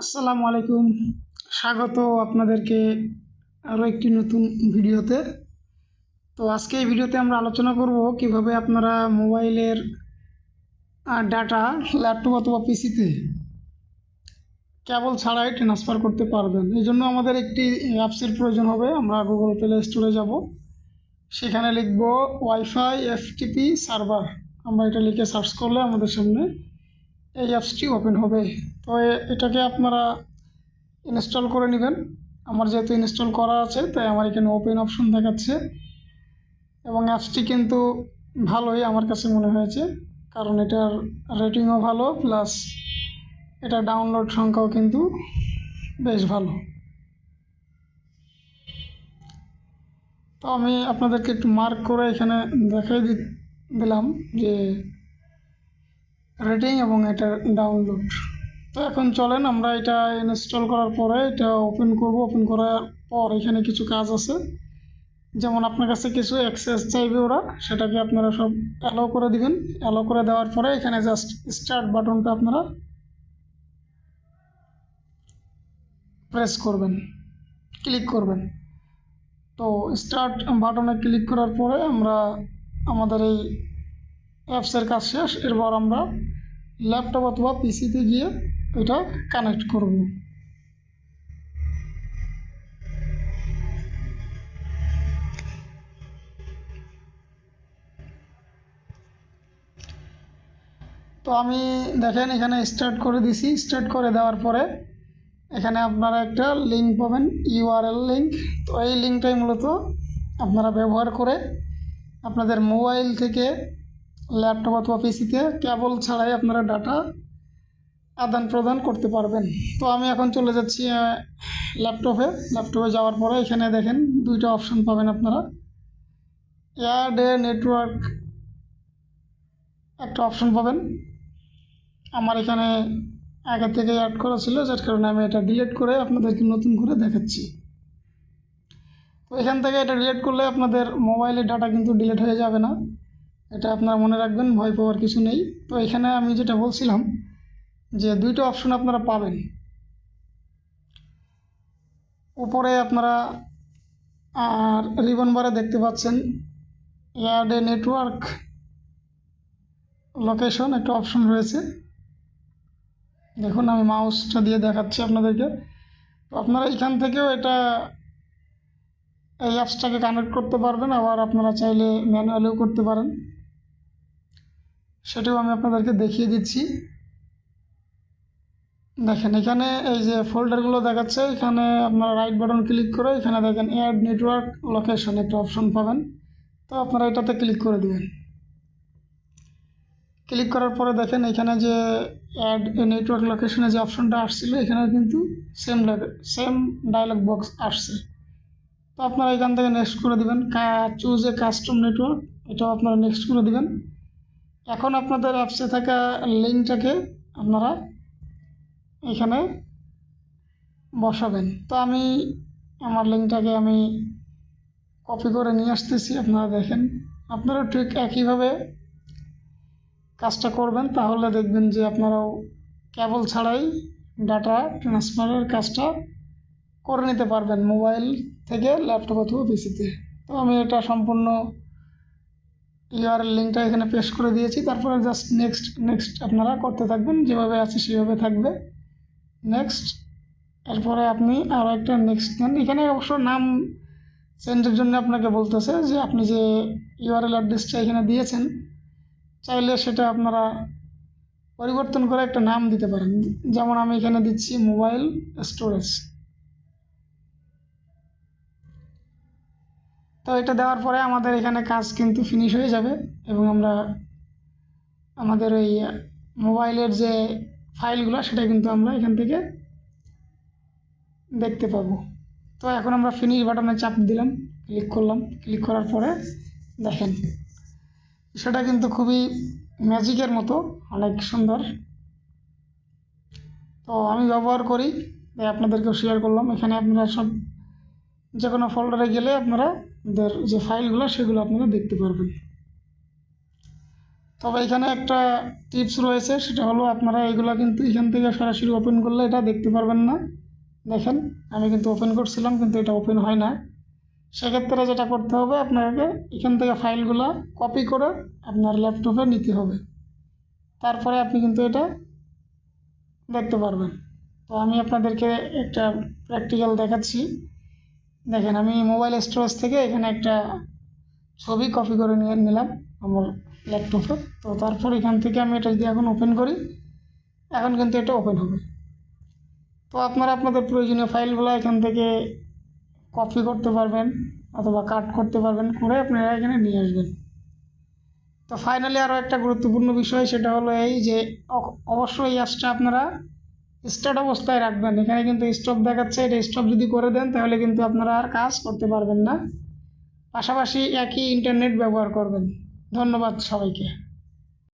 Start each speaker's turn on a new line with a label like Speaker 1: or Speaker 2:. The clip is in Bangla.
Speaker 1: আসসালামু আলাইকুম। স্বাগত আপনাদেরকে আরও একটি নতুন ভিডিওতে। তো আজকে এই ভিডিওতে আমরা আলোচনা করব কীভাবে আপনারা মোবাইলের ডাটা ল্যাপটপ অথবা পিসিতে কেবল ছাড়াই ট্রান্সফার করতে পারবেন। এই জন্য আমাদের একটি অ্যাপসের প্রয়োজন হবে। আমরা গুগল প্লে স্টোরে যাব। সেখানে লিখব ওয়াইফাই এফটিপি সার্ভার আমরা এটা লিখে সার্চ করলে আমাদের সামনে এই অ্যাপসটি ওপেন হবে। তো এটাকে আপনারা ইনস্টল করে নেবেন। আমার যেহেতু ইনস্টল করা আছে, তাই আমার এখানে ওপেন অপশন দেখাচ্ছে। এবং অ্যাপসটি কিন্তু ভালোই আমার কাছে মনে হয়েছে, কারণ এটার রেটিংও ভালো প্লাস এটা ডাউনলোড সংখ্যাও কিন্তু বেশ ভালো। তো আমি আপনাদেরকে একটু মার্ক করে এখানে দেখাই দিলাম যে রেটিং এবং এটার ডাউনলোড তো এখন চলেন, আমরা এটা ইনস্টল করার পরে এটা ওপেন করব। ওপেন করার পর এখানে কিছু কাজ আছে। যেমন আপনার কাছে কিছু অ্যাক্সেস চাইবে ওরা, সেটাকে আপনারা সব অ্যালো করে দিবেন। অ্যালো করে দেওয়ার পরে এখানে জাস্ট স্টার্ট বাটনটা আপনারা প্রেস করবেন ক্লিক করবেন। তো স্টার্ট বাটনে ক্লিক করার পরে আমরা আমাদের এই অ্যাপসের কাজ শেষ। এরপর আমরা ল্যাপটপ অথবা পিসিতে গিয়ে এটা কানেক্ট করব। তো আমি দেখেন এখানে স্টার্ট করে দিছি। স্টার্ট করে দেওয়ার পরে এখানে আপনারা একটা লিঙ্ক পাবেন ইউআরএল লিঙ্ক তো এই লিঙ্কটাই মূলত আপনারা ব্যবহার করে আপনাদের মোবাইল থেকে ল্যাপটপ অথবা পিসিতে কেবল ছাড়াই আপনারা ডাটা আদান প্রদান করতে পারবেন। তো আমি এখন চলে যাচ্ছি ল্যাপটপে। ল্যাপটপে যাওয়ার পরে এখানে দেখেন দুইটা অপশন পাবেন আপনারা। অ্যাড এ নেটওয়ার্ক একটা অপশন পাবেন। আমার এখানে আগে থেকে অ্যাড করা ছিল, যার কারণে আমি এটা ডিলিট করে আপনাদেরকে নতুন করে দেখাচ্ছি। তো এখান থেকে এটা ডিলিট করলে আপনাদের মোবাইলের ডাটা কিন্তু ডিলিট হয়ে যাবে না। এটা আপনারা মনে রাখবেন, ভয় পাওয়ার কিছু নেই। তো এখানে আমি যেটা বলছিলাম, যে দুইটা অপশন আপনারা পাবেন। উপরে আপনারা আর রিবন বারে দেখতে পাচ্ছেন এ নেটওয়ার্ক লোকেশন একটা অপশন রয়েছে। দেখুন, আমি মাউসটা দিয়ে দেখাচ্ছি আপনাদেরকে। তো আপনারা এখান থেকেও এটা এই অ্যাপসটাকে কানেক্ট করতে পারবেন, আবার আপনারা চাইলে ম্যানুয়ালিও করতে পারেন। সেটাও আমি আপনাদেরকে দেখিয়ে দিচ্ছি। দেখেন, এখানে এই যে ফোল্ডারগুলো দেখাচ্ছে, এখানে আপনারা রাইট বাটন ক্লিক করে এখানে দেখেন অ্যাড নেটওয়ার্ক লোকেশন একটা অপশন পাবেন। তো আপনারা এটাতে ক্লিক করে দিবেন। ক্লিক করার পরে দেখেন, এখানে যে অ্যাড নেটওয়ার্ক লোকেশনে যে অপশনটা আসছিল এখানে কিন্তু সেম সেম ডায়লগ বক্স আসছে। তো আপনারা এখান থেকে নেক্সট করে দিবেন। চুজ এ কাস্টম নেটওয়ার্ক এটাও আপনারা নেক্সট করে দিবেন। এখন আপনাদের অ্যাপসে থাকা লিঙ্কটাকে আপনারা এখানে বসাবেন। তো আমি আমার লিঙ্কটাকে আমি কপি করে নিয়ে আসতেছি, আপনারা দেখেন। আপনারা ঠিক একইভাবে কাজটা করবেন, তাহলে দেখবেন যে আপনারাও কেবল ছাড়াই ডাটা ট্রান্সফারের কাজটা করে নিতে পারবেন মোবাইল থেকে ল্যাপটপ অথবা পিসিতে তো আমি এটা সম্পূর্ণ ইউআরএল লিঙ্কটা এখানে পেস্ট করে দিয়েছি। তারপরে জাস্ট নেক্সট নেক্সট আপনারা করতে থাকবেন, যেভাবে আছে সেভাবে থাকবে। নেক্সট এরপরে আপনি আরও একটা নেক্সট নেন। এখানে অবশ্য নাম চেঞ্জের জন্য আপনাকে বলতেছে যে আপনি যে ইউআরএল অ্যাড্রেসটা এখানে দিয়েছেন, চাইলে সেটা আপনারা পরিবর্তন করে একটা নাম দিতে পারেন। যেমন আমি এখানে দিচ্ছি মোবাইল স্টোরেজ তো এটা দেওয়ার পরে আমাদের এখানে কাজ কিন্তু ফিনিশ হয়ে যাবে এবং আমরা আমাদের ওই মোবাইলের যে ফাইলগুলো সেটা কিন্তু আমরা এখান থেকে দেখতে পাবো। তো এখন আমরা ফিনিশ বাটনে চাপ দিলাম ক্লিক করলাম। ক্লিক করার পরে দেখেন, সেটা কিন্তু খুবই ম্যাজিকের মতো, অনেক সুন্দর। তো আমি ব্যবহার করি, তাই আপনাদেরকেও শেয়ার করলাম। এখানে আপনারা সব যে কোনো ফোল্ডারে গেলে আপনারা ওদের যে ফাইলগুলো, সেগুলো আপনারা দেখতে পারবেন। তবে এখানে একটা টিপস রয়েছে, সেটা হলো আপনারা এগুলো কিন্তু এখান থেকে সরাসরি ওপেন করলে এটা দেখতে পারবেন না। দেখেন, আমি কিন্তু ওপেন করছিলাম, কিন্তু এটা ওপেন হয় না। সেক্ষেত্রে যেটা করতে হবে, আপনাকে এখান থেকে ফাইলগুলো কপি করে আপনার ল্যাপটপে নিতে হবে। তারপরে আপনি কিন্তু এটা দেখতে পারবেন। তো আমি আপনাদেরকে একটা প্র্যাকটিক্যাল দেখাচ্ছি। দেখেন, আমি মোবাইল স্টোরেজ থেকে এখানে একটা ছবি কপি করে নিয়ে নিলাম আমার ল্যাপটপে তো তারপর এখান থেকে আমি এটা যদি এখন ওপেন করি, এখন কিন্তু এটা ওপেন হবে। তো আপনারা আপনাদের প্রয়োজনীয় ফাইলগুলো এখান থেকে কপি করতে পারবেন অথবা কাট করতে পারবেন, করে আপনারা এখানে নিয়ে আসবেন। তো ফাইনালি আরও একটা গুরুত্বপূর্ণ বিষয়, সেটা হলো এই যে অবশ্যই এই অ্যাপসটা আপনারা স্টার্ট অবস্থায় রাখবেন। এখানে কিন্তু স্টপ দেখাচ্ছে। এটা স্টপ যদি করে দেন, তাহলে কিন্তু আপনারা আর কাজ করতে পারবেন না। পাশাপাশি একই ইন্টারনেট ব্যবহার করবেন। ধন্যবাদ সবাইকে।